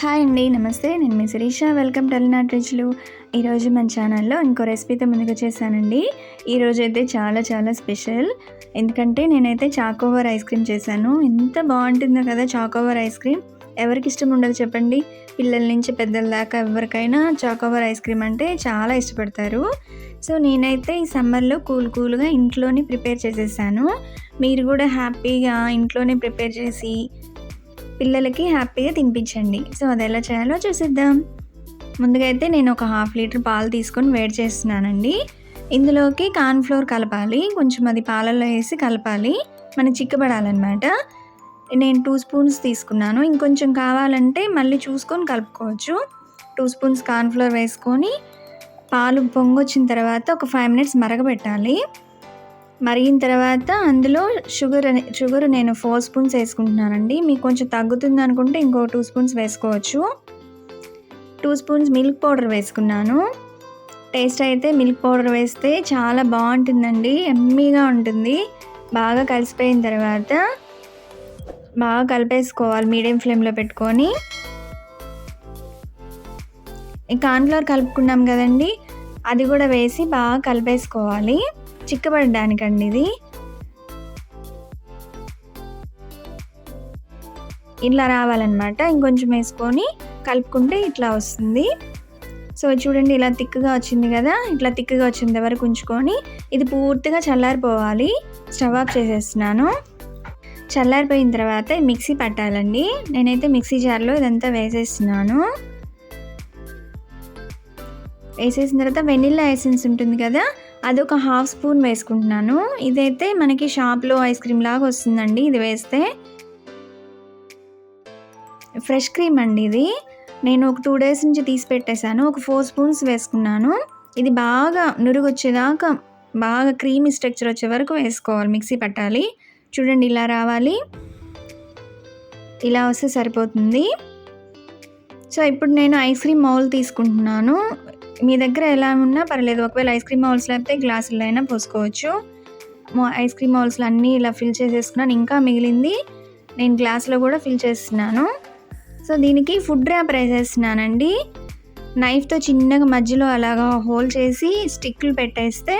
Hi అండి నమస్తే. నేను మీ శిరీష. వెల్కమ్ టు అలినాట్ రుచులు ఈరోజు మన ఛానల్లో ఇంకో రెసిపీతో ముందుకు చేశానండి ఈరోజు అయితే చాలా చాలా స్పెషల్. ఎందుకంటే నేనైతే చాకోవర్ ఐస్ క్రీమ్ చేశాను. ఎంత బాగుంటుందో కదా చాకోవర్ ఐస్ క్రీమ్. ఎవరికి ఇష్టం ఉండదు చెప్పండి. పిల్లల నుంచి పెద్దల దాకా ఎవరికైనా చాకోవర్ ఐస్ క్రీమ్ అంటే చాలా ఇష్టపడతారు. సో నేనైతే ఈ సమ్మర్లో కూల్ కూల్గా ఇంట్లోనే ప్రిపేర్ చేసేసాను. మీరు కూడా హ్యాపీగా ఇంట్లోనే ప్రిపేర్ చేసి పిల్లలకి హ్యాపీగా తినిపించండి. సో అది ఎలా చేయాలో చూసిద్దాం. ముందుగా అయితే నేను ఒక హాఫ్ లీటర్ పాలు తీసుకొని వేడి చేస్తున్నానండి. ఇందులోకి కార్న్ఫ్లోర్ కలపాలి కొంచెం అది పాలల్లో వేసి కలపాలి. మనం చిక్కబడాలన్నమాట. నేను టూ స్పూన్స్ తీసుకున్నాను. ఇంకొంచెం కావాలంటే మళ్ళీ చూసుకొని కలుపుకోవచ్చు. టూ స్పూన్స్ కార్న్ఫ్లోర్ వేసుకొని పాలు పొంగొచ్చిన తర్వాత ఒక ఫైవ్ మినిట్స్ మరగబెట్టాలి. మరిగిన తర్వాత అందులో షుగర్ అనే షుగర్ నేను ఫోర్ స్పూన్స్ వేసుకుంటున్నానండి. మీకు కొంచెం తగ్గుతుంది అనుకుంటే ఇంకో టూ స్పూన్స్ వేసుకోవచ్చు. టూ స్పూన్స్ మిల్క్ పౌడర్ వేసుకున్నాను. టేస్ట్ అయితే మిల్క్ పౌడర్ వేస్తే చాలా బాగుంటుందండి. ఎమ్మీగా ఉంటుంది. బాగా కలిసిపోయిన తర్వాత బాగా కలిపేసుకోవాలి మీడియం ఫ్లేమ్లో పెట్టుకొని. ఈ కార్న్ఫ్లవర్ కలుపుకున్నాం కదండి. అది కూడా వేసి బాగా కలిపేసుకోవాలి. చిక్కబడడానికండి ఇది. ఇట్లా రావాలన్నమాట. ఇంకొంచెం వేసుకొని కలుపుకుంటే ఇట్లా వస్తుంది. సో చూడండి ఇలా తిక్కుగా వచ్చింది కదా. ఇట్లా తిక్కుగా వచ్చింది వరకు ఉంచుకొని ఇది పూర్తిగా చల్లారిపోవాలి. స్టవ్ ఆఫ్ చేసేస్తున్నాను. చల్లారిపోయిన తర్వాత మిక్సీ పట్టాలండి. నేనైతే మిక్సీ జార్లో ఇదంతా వేసేస్తున్నాను. వేసేసిన తర్వాత వెనిల్లా ఎసెన్స్ ఉంటుంది కదా. అదొక హాఫ్ స్పూన్ వేసుకుంటున్నాను. ఇదైతే మనకి షాప్లో ఐస్ క్రీమ్ లాగా వస్తుందండి. ఇది వేస్తే ఫ్రెష్ క్రీమ్ అండి ఇది. నేను ఒక టూ డేస్ నుంచి తీసి పెట్టేశాను. ఒక ఫోర్ స్పూన్స్ వేసుకున్నాను. ఇది బాగా నురుగు వచ్చేదాకా బాగా క్రీమీ స్ట్రక్చర్ వచ్చే వరకు వేసుకోవాలి. మిక్సీ పట్టాలి. చూడండి ఇలా రావాలి. ఇలా వస్తే సరిపోతుంది. సో ఇప్పుడు నేను ఐస్ క్రీమ్ మౌల్ తీసుకుంటున్నాను. మీ దగ్గర ఎలా ఉన్నా పర్లేదు. ఒకవేళ ఐస్ క్రీమ్ మౌల్స్ లేకపోతే గ్లాసుల్లో అయినా పోసుకోవచ్చు. ఐస్ క్రీమ్ మౌల్స్లో అన్నీ ఇలా ఫిల్ చేసేసుకున్నాను. ఇంకా మిగిలింది నేను గ్లాస్లో కూడా ఫిల్ చేస్తున్నాను. సో దీనికి ఫుడ్ ర్యాప్ వేసేస్తున్నానండి. నైఫ్తో చిన్నగా మధ్యలో అలాగా హోల్ చేసి స్టిక్లు పెట్టేస్తే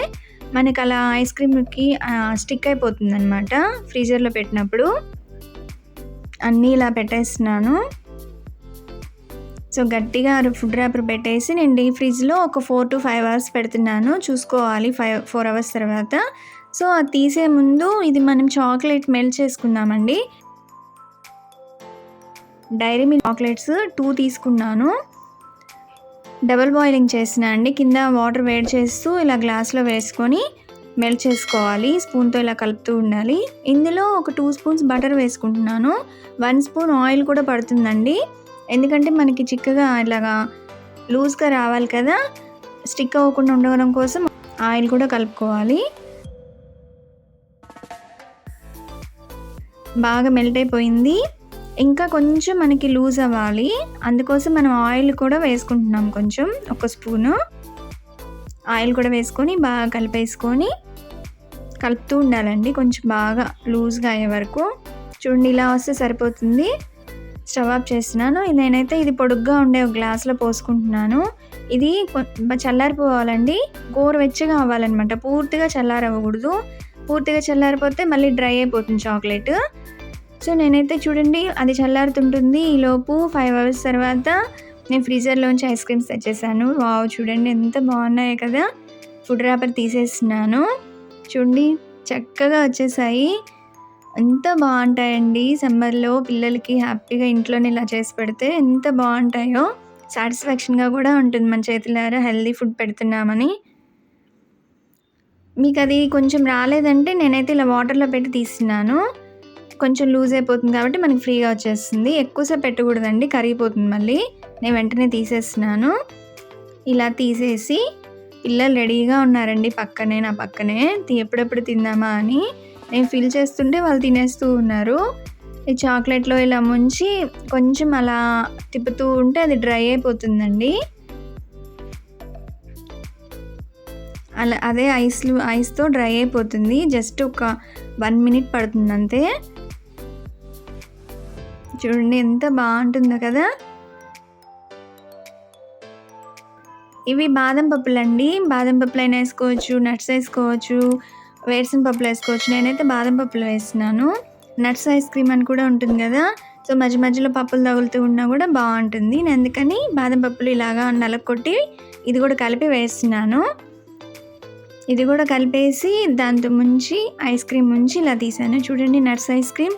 మనకి అలా ఐస్ క్రీమ్కి స్టిక్ అయిపోతుంది అనమాట ఫ్రీజర్లో పెట్టినప్పుడు. అన్నీ ఇలా పెట్టేస్తున్నాను. సో గట్టిగా ఫుడ్ ర్యాపర్ పెట్టేసి నేను డీప్ ఫ్రిడ్జ్లో ఒక ఫోర్ టు ఫైవ్ అవర్స్ పెడుతున్నాను. చూసుకోవాలి ఫైవ్ ఫోర్ అవర్స్ తర్వాత. సో అది తీసే ముందు ఇది మనం చాక్లెట్ మెల్ట్ చేసుకుందామండి. డైరీ మిల్క్ చాక్లెట్స్ టూ తీసుకున్నాను. డబల్ బాయిలింగ్ చేసిన అండి. కింద వాటర్ వేడి చేస్తూ ఇలా గ్లాస్లో వేసుకొని మెల్ట్ చేసుకోవాలి. స్పూన్తో ఇలా కలుపుతూ ఉండాలి. ఇందులో ఒక టూ స్పూన్స్ బటర్ వేసుకుంటున్నాను. వన్ స్పూన్ ఆయిల్ కూడా పడుతుందండి. ఎందుకంటే మనకి చిక్కగా ఇలాగా లూజ్గా రావాలి కదా స్టిక్ అవ్వకుండా ఉండడం కోసం ఆయిల్ కూడా కలుపుకోవాలి. బాగా మెల్ట్ అయిపోయింది. ఇంకా కొంచెం మనకి లూజ్ అవ్వాలి. అందుకోసం మనం ఆయిల్ కూడా వేసుకుంటున్నాం కొంచెం ఒక స్పూను. ఆయిల్ కూడా వేసుకొని బాగా కలిపేసుకొని కలుపుతూ ఉండాలండి కొంచెం బాగా లూజ్గా అయ్యే వరకు. చూడండి ఇలా వస్తే సరిపోతుంది. స్టవ్ ఆఫ్ చేస్తున్నాను. నేనైతే ఇది పొడుగ్గా ఉండే ఒక గ్లాస్లో పోసుకుంటున్నాను. ఇది చల్లారిపోవాలండి. గోరువెచ్చగా అవ్వాలన్నమాట. పూర్తిగా చల్లారవ్వకూడదు. పూర్తిగా చల్లారిపోతే మళ్ళీ డ్రై అయిపోతుంది చాక్లెట్. సో నేనైతే చూడండి అది చల్లారుతుంటుంది. ఈలోపు ఫైవ్ అవర్స్ తర్వాత నేను ఫ్రీజర్లోంచి ఐస్ క్రీమ్స్ తెచ్చేసాను. వావ్ చూడండి ఎంత బాగున్నాయి కదా. ఫుడ్ ర్యాపర్ తీసేస్తున్నాను. చూడండి చక్కగా వచ్చేసాయి. ఎంత బాగుంటాయండి సమ్మర్లో పిల్లలకి హ్యాపీగా ఇంట్లోనే ఇలా చేసి పెడితే ఎంత బాగుంటాయో. సాటిస్ఫాక్షన్గా కూడా ఉంటుంది మన చేతులారా హెల్దీ ఫుడ్ పెడుతున్నామని. మీకు అది కొంచెం రాలేదంటే నేనైతే ఇలా వాటర్లో పెట్టి తీస్తున్నాను. కొంచెం లూజ్ అయిపోతుంది కాబట్టి మనకి ఫ్రీగా వచ్చేస్తుంది. ఎక్కువసేపు పెట్టకూడదండి కరిగిపోతుంది మళ్ళీ. నేను వెంటనే తీసేస్తున్నాను. ఇలా తీసేసి పిల్లలు రెడీగా ఉన్నారండి పక్కనే నా పక్కనే. ఎప్పుడెప్పుడు తిందామా అని. నేను ఫిల్ చేస్తుంటే వాళ్ళు తినేస్తూ ఉన్నారు. ఈ చాక్లెట్లో ఇలా ముంచి కొంచెం అలా తిప్పుతూ ఉంటే అది డ్రై అయిపోతుందండి. అలా అదే ఐస్లు ఐస్తో డ్రై అయిపోతుంది. జస్ట్ ఒక వన్ మినిట్ పడుతుంది అంతే. చూడండి ఎంత బాగుంటుందో కదా. ఇవి బాదం పప్పులండి. బాదం పప్పులైనా వేసుకోవచ్చు నట్స్ వేసుకోవచ్చు వేరుసిన పప్పులు వేసుకోవచ్చు. నేనైతే బాదం పప్పులు వేస్తున్నాను నట్స్ ఐస్ క్రీమ్ అని కూడా ఉంటుంది కదా. సో మధ్య మధ్యలో పప్పులు తగులుతూ ఉన్నా కూడా బాగుంటుంది. నేను అందుకని బాదం పప్పులు ఇలాగా నలకొట్టి ఇది కూడా కలిపి వేస్తున్నాను ఇది కూడా కలిపేసి దాంతో ముంచి ఐస్ క్రీమ్ ముంచి ఇలా తీసాను. చూడండి నట్స్ ఐస్ క్రీమ్.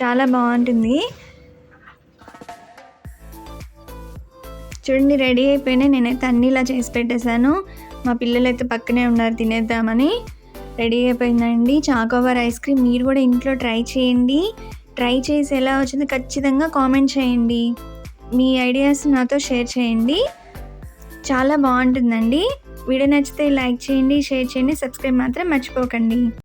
చాలా బాగుంటుంది. చూడండి రెడీ అయిపోయినాయి. నేనైతే అన్నీ ఇలా చేసి పెట్టేశాను. మా పిల్లలు అయితే పక్కనే ఉన్నారు తినేద్దామని. రెడీ అయిపోయిందండి. చాకోబార్ ఐస్ క్రీమ్ మీరు కూడా ఇంట్లో ట్రై చేయండి. ట్రై చేసి ఎలా వచ్చిందో ఖచ్చితంగా కామెంట్ చేయండి. మీ ఐడియాస్ నాతో షేర్ చేయండి. చాలా బాగుంటుందండి. వీడియో నచ్చితే లైక్ చేయండి షేర్ చేయండి సబ్స్క్రైబ్ మాత్రం మర్చిపోకండి.